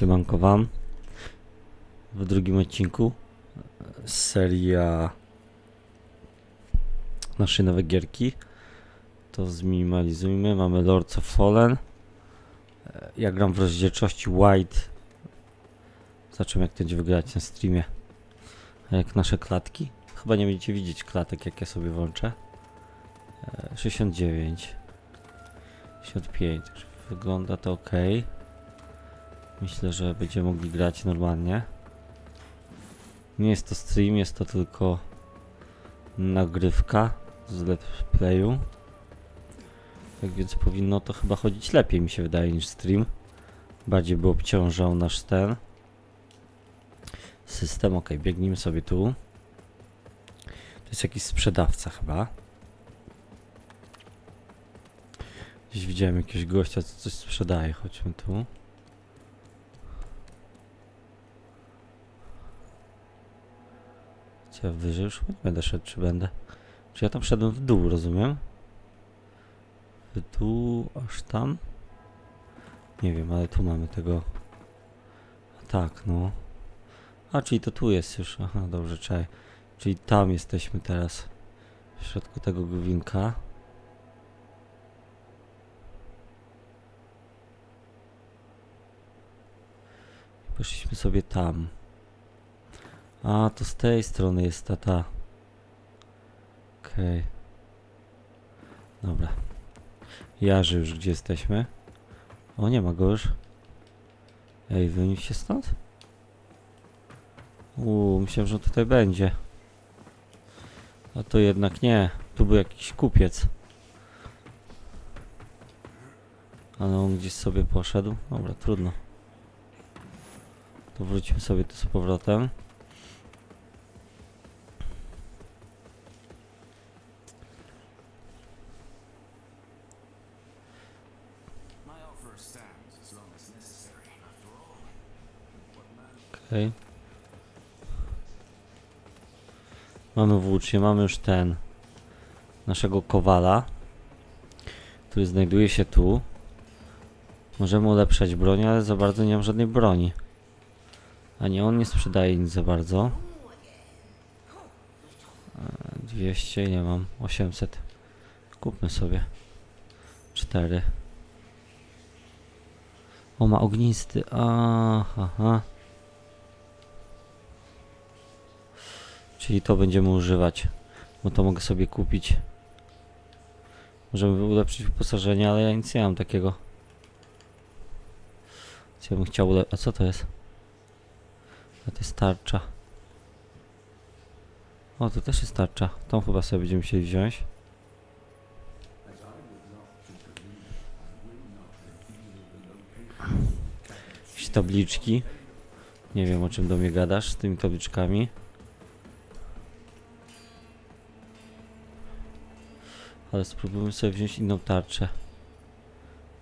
Siemanko wam. W drugim odcinku e, seria naszej nowe gierki. To zminimalizujmy. Mamy Lords of Fallen. E, Ja gram w rozdzielczości White. Zobaczymy jak to będzie wygrać na streamie. Jak nasze klatki? Chyba nie będziecie widzieć klatek jak ja sobie włączę. E, 69. 65. Także Wygląda to ok. Myślę, że będziemy mogli grać normalnie. Nie jest to stream, jest to tylko nagrywka z let's playu. Tak więc powinno to chyba chodzić lepiej, mi się wydaje, niż stream. Bardziej by obciążał nasz ten system. Ok, biegnijmy sobie tu. To jest jakiś sprzedawca chyba. Gdzieś widziałem jakiegoś gościa, co coś sprzedaje. Chodźmy tu. Ja wyżej już nie będę szedł, czy będę? Czy ja tam szedłem w dół, rozumiem? W dół, aż tam? Nie wiem, ale tu mamy tego... Tak, no. A, czyli to tu jest już. Aha, dobrze, czekaj. Czyli tam jesteśmy teraz. W środku tego głowinka. Poszliśmy sobie tam. A, to z tej strony jest ta ta. Okej. Dobra. Jarzy już, gdzie jesteśmy? O, nie ma go już. Ej, wyniósł się stąd? Uuu, myślałem, że tutaj będzie. A to jednak nie. Tu był jakiś kupiec. Ale on gdzieś sobie poszedł. Dobra, trudno. To wrócimy sobie tu z powrotem. Okej. Mamy włócznie, mamy już ten naszego kowala, który znajduje się tu. Możemy ulepszać broń, ale za bardzo nie mam żadnej broni. A nie, on nie sprzedaje nic za bardzo. E, 200, nie mam. 800. Kupmy sobie. 4. O, ma ognisty. Aha. aha. Czyli to będziemy używać. Bo to mogę sobie kupić. Możemy ulepszyć wyposażenie, ale ja nic nie mam takiego. Co ja bym chciał ule... A co to jest? A to jest tarcza. O, to też jest tarcza. Tą chyba sobie będziemy musieli wziąć. Jakieś tabliczki. Nie wiem o czym do mnie gadasz z tymi tabliczkami. Ale spróbujmy sobie wziąć inną tarczę.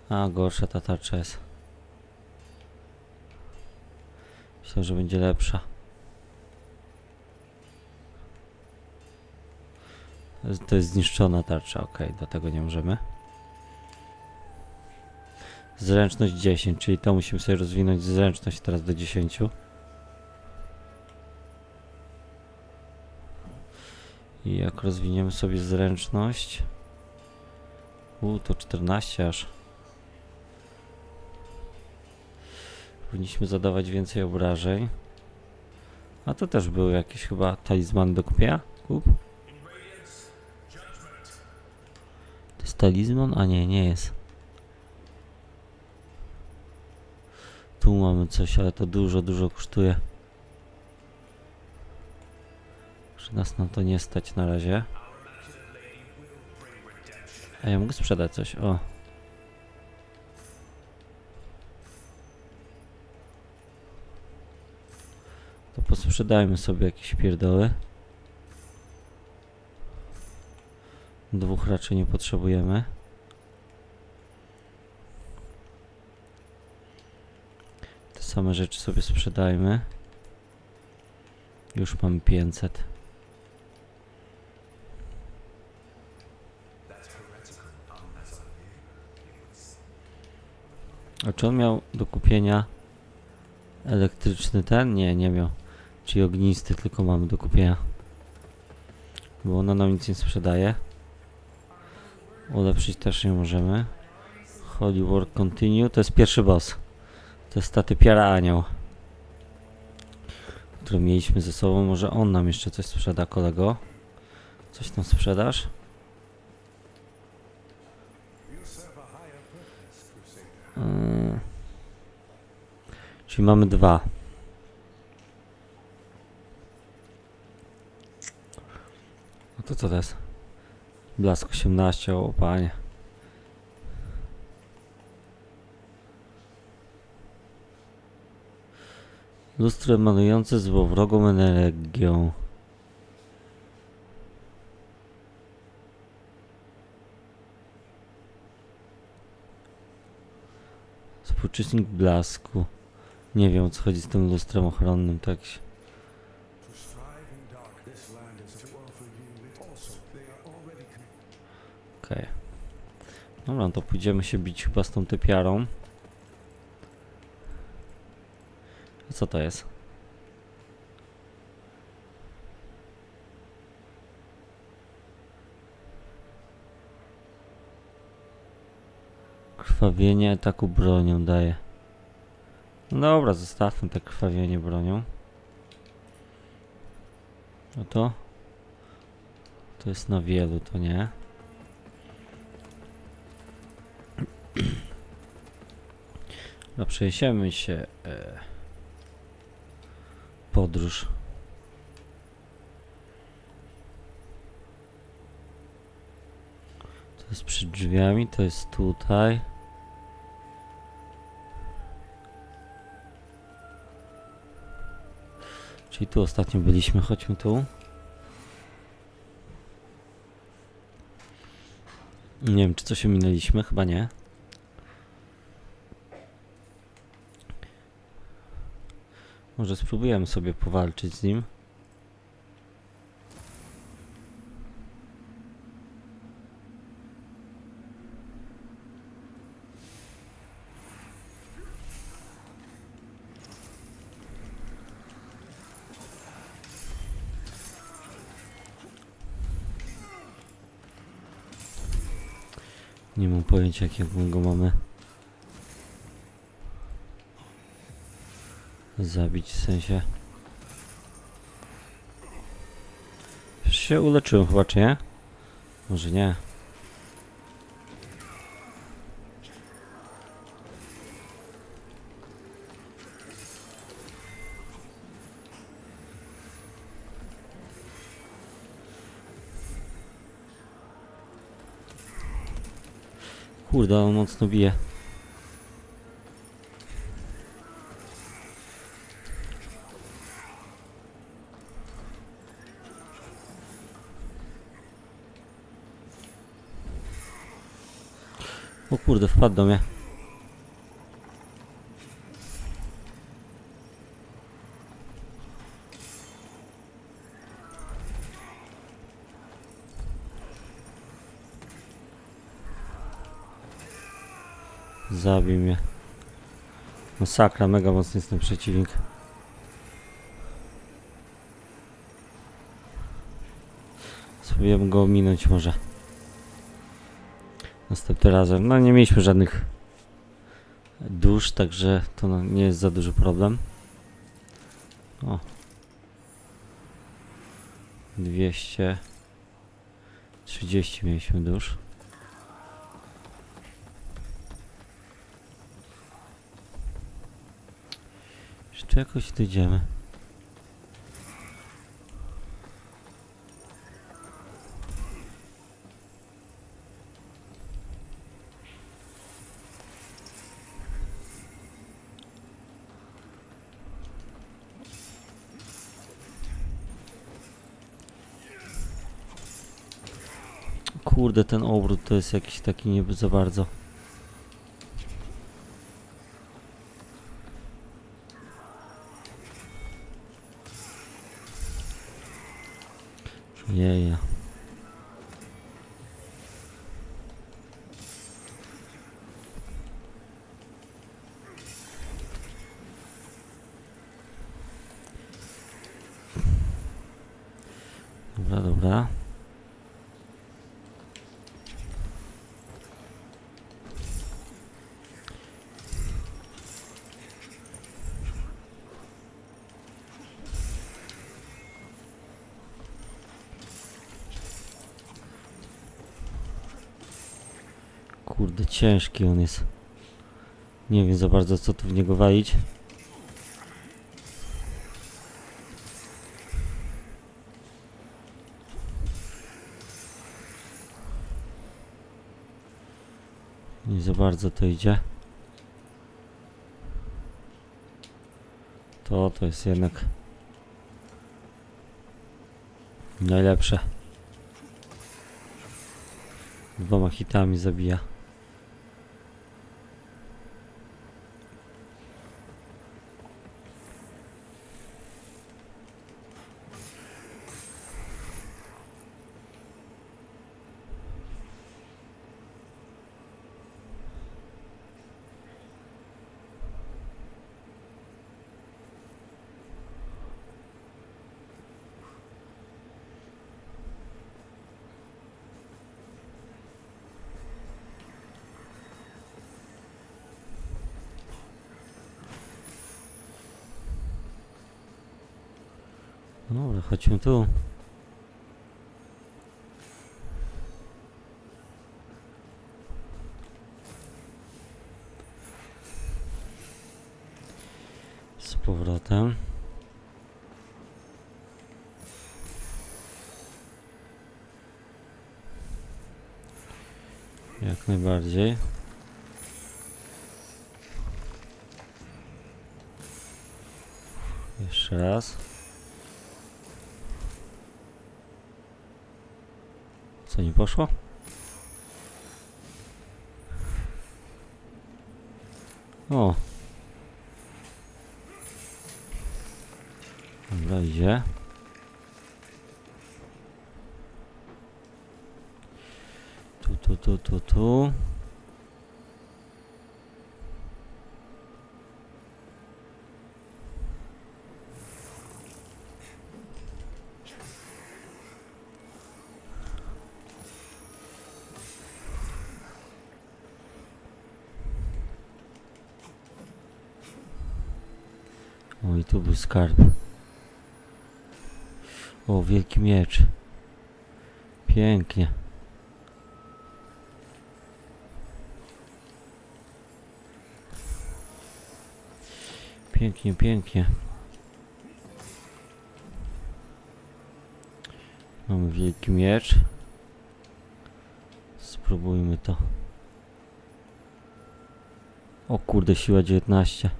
A, gorsza ta tarcza jest. Myślę, że będzie lepsza. To jest zniszczona tarcza, ok, do tego nie możemy. Zręczność 10, czyli to musimy sobie rozwinąć zręczność teraz do 10. I jak rozwiniemy sobie zręczność. U, to 14 aż. Powinniśmy zadawać więcej obrażeń. A to też były jakieś chyba talizmany do kupienia? Kup. To jest talizman? A nie, nie jest. Tu mamy coś, ale to dużo, dużo kosztuje. Że nas na to nie stać na razie. A ja mogę sprzedać coś, o. To posprzedajmy sobie jakieś pierdoły. Dwóch raczej nie potrzebujemy. Te same rzeczy sobie sprzedajmy. Już mamy 500. A czy on miał do kupienia Elektryczny ten? Nie, nie miał. Czyli ognisty tylko mamy do kupienia. Bo ona nam nic nie sprzedaje. Ulepszyć też nie możemy. Holy Work Continue. To jest pierwszy boss. To jest ta typiara anioł. Który mieliśmy ze sobą. Może on nam jeszcze coś sprzeda, kolego. Coś tam sprzedasz? Yy. Czyli mamy dwa. No to co to jest? Blask 18, o panie. Lustro emanujące złowrogą energią. Współczynnik blasku. Nie wiem o co chodzi z tym lustrem ochronnym, tak się. Okej. Dobra, to pójdziemy się bić chyba z tą typiarą. Co to jest? Krwawienie ataku bronią daje. No dobra, zostawmy te krwawienie bronią. No to? To jest na wielu, to nie. No przejdziemy się e, podróż. To jest przed drzwiami, to jest tutaj. Czyli tu ostatnio byliśmy, chodźmy tu. Nie wiem, czy coś minęliśmy, chyba nie. Może spróbujemy sobie powalczyć z nim. Nie mam pojęcia jakiego go mamy zabić w sensie. Już się uleczyłem chyba, czy nie? Może nie. Kurde, on mocno bije. O kurde, wpadł do mnie. Zabił mnie. Masakra, mega mocny jest ten przeciwnik. Spróbujemy go ominąć może. Następnym razem. No nie mieliśmy żadnych dusz, także to no, nie jest za duży problem. O. 230 mieliśmy dusz. Jeszcze jakoś tu idziemy. Kurde, ten obrót to jest jakiś taki nie za bardzo. Jeja. Dobra, dobra. Kurde, ciężki on jest. Nie wiem za bardzo co tu w niego walić. Nie za bardzo to idzie. To to jest jednak najlepsze. Dwoma hitami zabija. Dobra, chodźmy tu. Z powrotem. Jak najbardziej. Jeszcze raz. Co nie poszło? O. Dobra, idzie. Tu, tu, tu, tu, tu. O, i tu był skarb. O, wielki miecz. Pięknie. Pięknie, pięknie. Mamy wielki miecz. Spróbujmy to. O kurde, siła 19.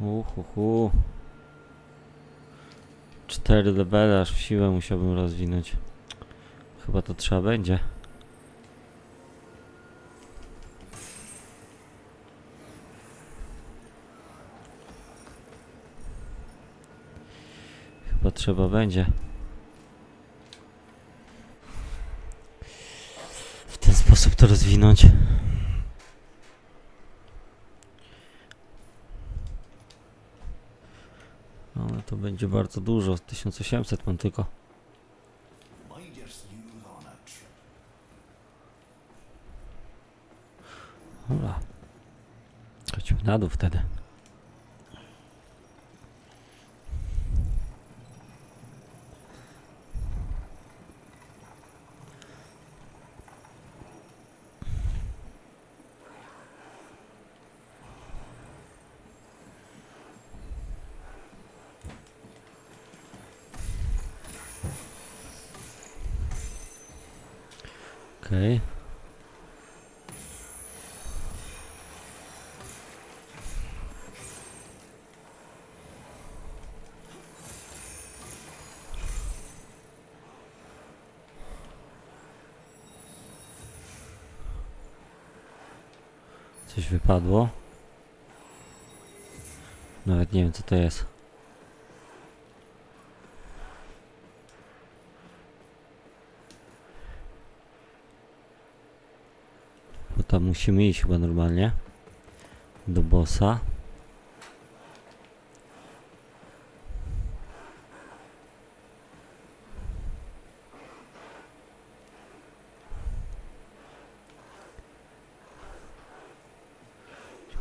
Uhuhu. Cztery levele aż w siłę musiałbym rozwinąć. Chyba to trzeba będzie. Chyba trzeba będzie. W ten sposób to rozwinąć. Ale to będzie bardzo dużo. 1800 mam tylko. Dobra. Chodźmy na dół wtedy. Okej. Coś wypadło. Nawet nie wiem co to jest. musimy iść chyba normalnie. Do bossa.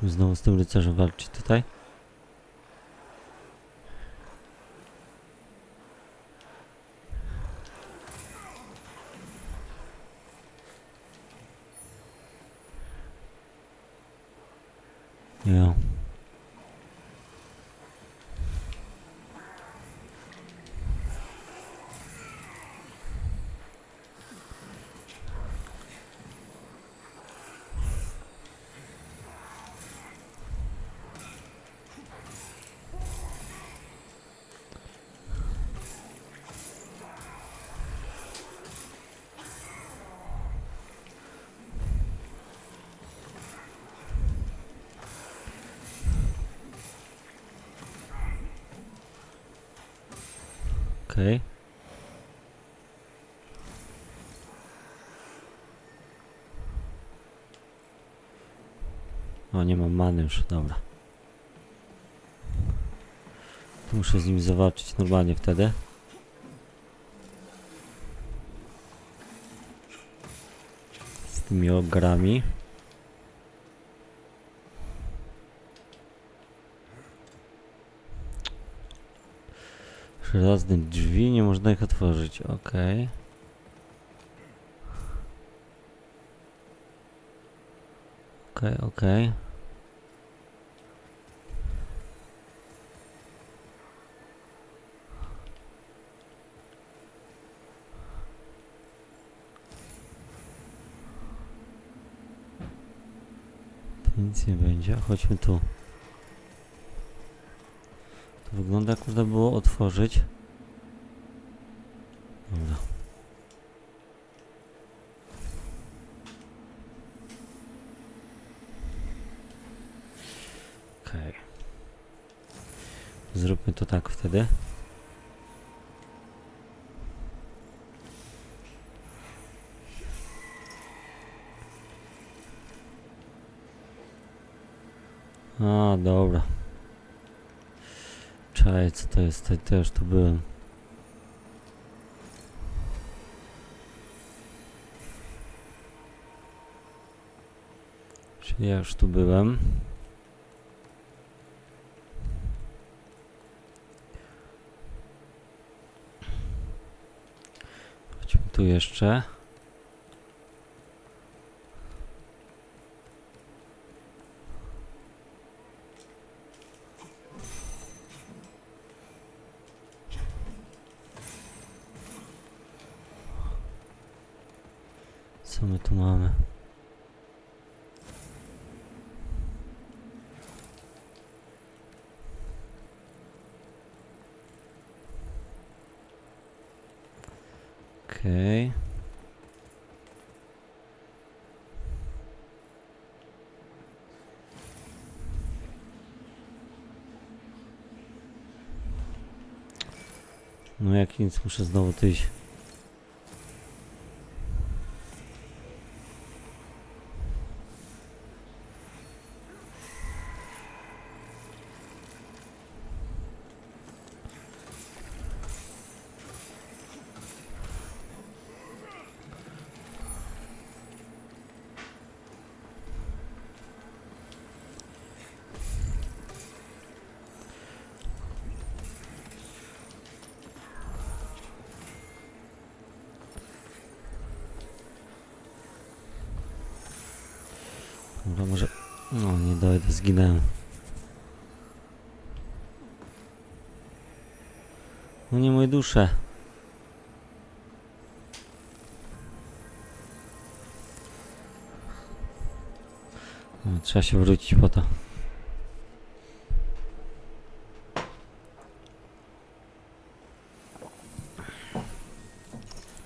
Znowu z tym rycerzem walczyć tutaj. Okej. O, nie mam many już, dobra. To muszę z nim zawalczyć normalnie wtedy. Z tymi ogrami. Żelazne drzwi, nie można ich otworzyć. Okej, okej. Tu nic nie będzie, chodźmy tu. Wygląda jak można było otworzyć. Dobra. Okej. Zróbmy to tak wtedy. A, dobra. To już tu byłem. Ja już tu byłem. Chodźmy tu jeszcze. Co my tu mamy? Okej. No jak nic, muszę znowu tu iść. Dobra, może... No, nie dojdę, zginęłem. No nie moje dusze. Trzeba się wrócić po to.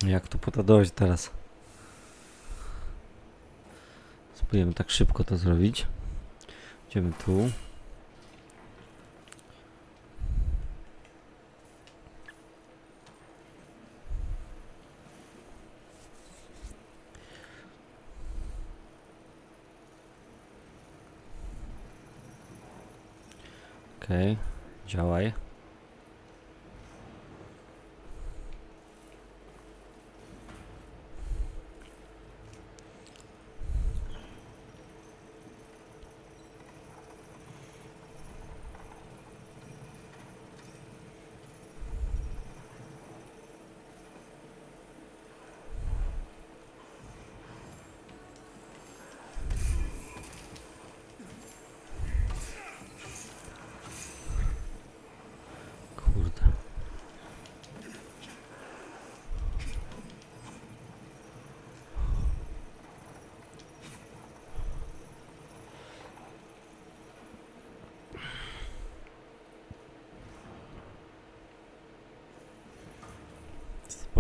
Jak tu po to dojść teraz? Spróbujemy tak szybko to zrobić. Idziemy tu. Okej, działaj.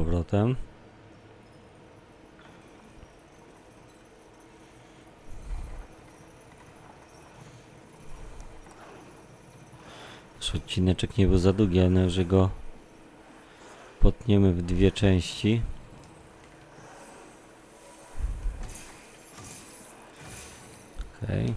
Powrotem. Nasz odcineczek nie był za długi, ale że go potniemy w dwie części. Okej.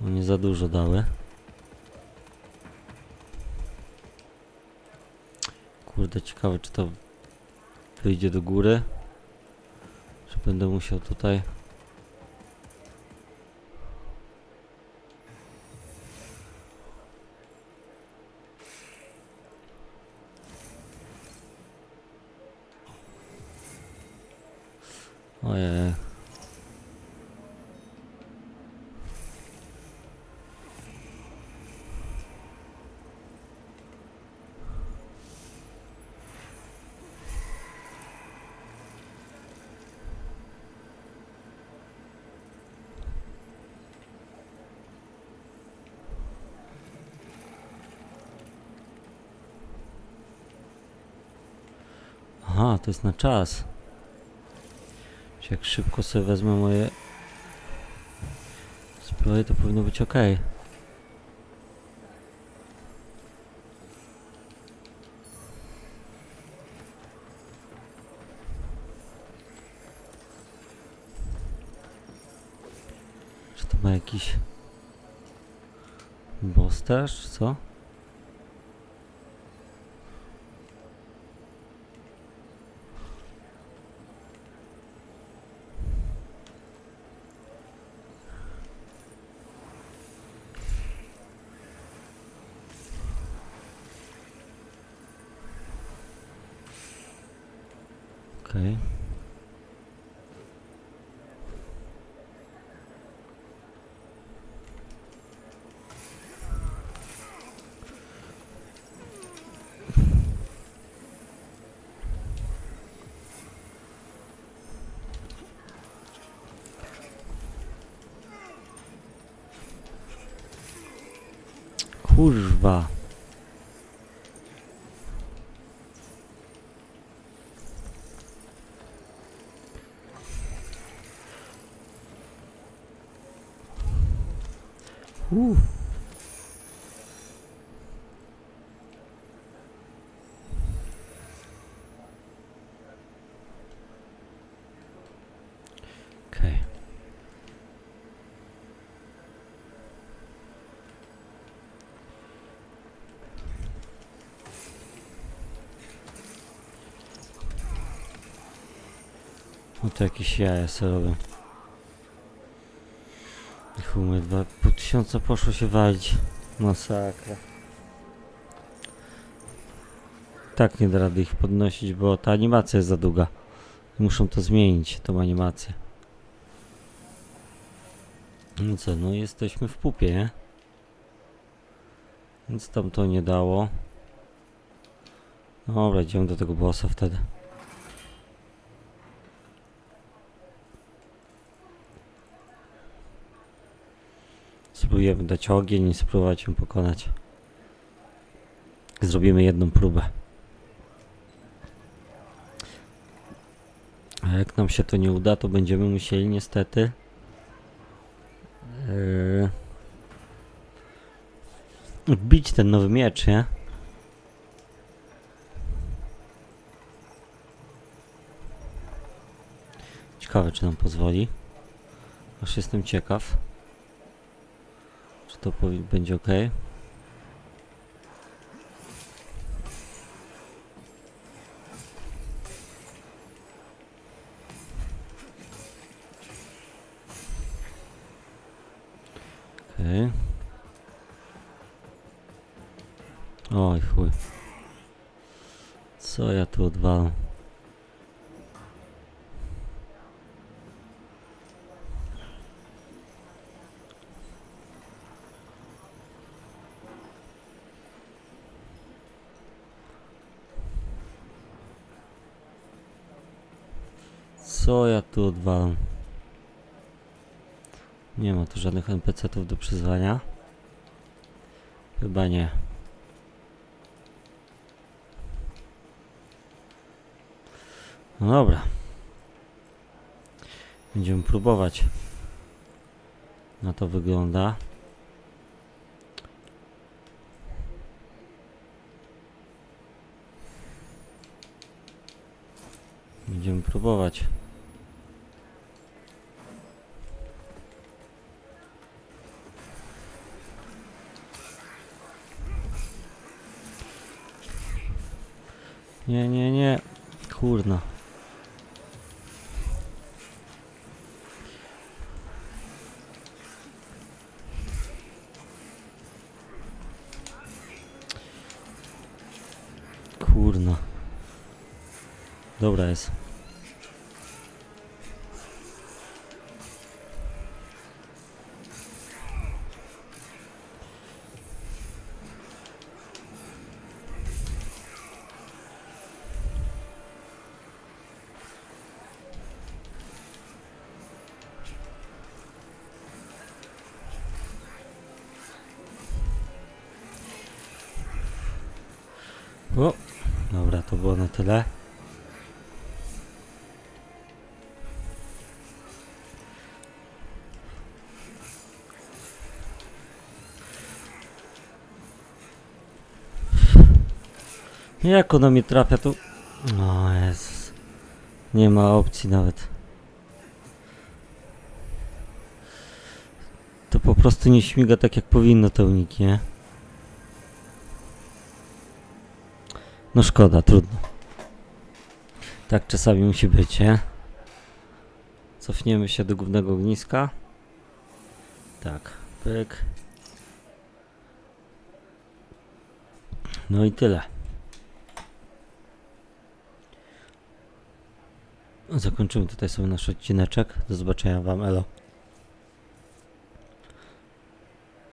No nie za dużo dały. Kurde, ciekawe czy to wyjdzie do góry. Czy będę musiał tutaj... To jest na czas. Jak szybko sobie wezmę moje zbroje, to powinno być ok. Czy to ma jakiś czy co? Okej. Kurwa. Uh. Okej. No to jakieś jaja robią. Chumy, dwa pół tysiąca poszło się walić. Masakra. Tak nie da rady ich podnosić, bo ta animacja jest za długa. Muszą to zmienić, tą animację. No co, no jesteśmy w pupie, nie? Więc tam to nie dało. Dobra, idziemy do tego bossa wtedy. Spróbujemy dać ogień i spróbować ją pokonać. Zrobimy jedną próbę. A jak nam się to nie uda, to będziemy musieli niestety yy, wbić ten nowy miecz, nie? Ciekawe, czy nam pozwoli. Aż jestem ciekaw. To będzie ok? Oj chuj. Co ja tu odwalam? Co ja tu odwalam? Nie ma tu żadnych NPC-ów do przyzwania. Chyba nie. No dobra. Będziemy próbować. Na to wygląda. Będziemy próbować. Nie, nie, nie. Kurna. Kurna. Dobra jest. Jak ona mi trafia tu? O Jezus. Nie ma opcji nawet. To po prostu nie śmiga tak jak powinno te uniki, nie? No szkoda, trudno. Tak czasami musi być, nie? Cofniemy się do głównego ogniska. Tak, pyk. No i tyle. Zakończymy tutaj sobie nasz odcineczek. Do zobaczenia Wam, elo.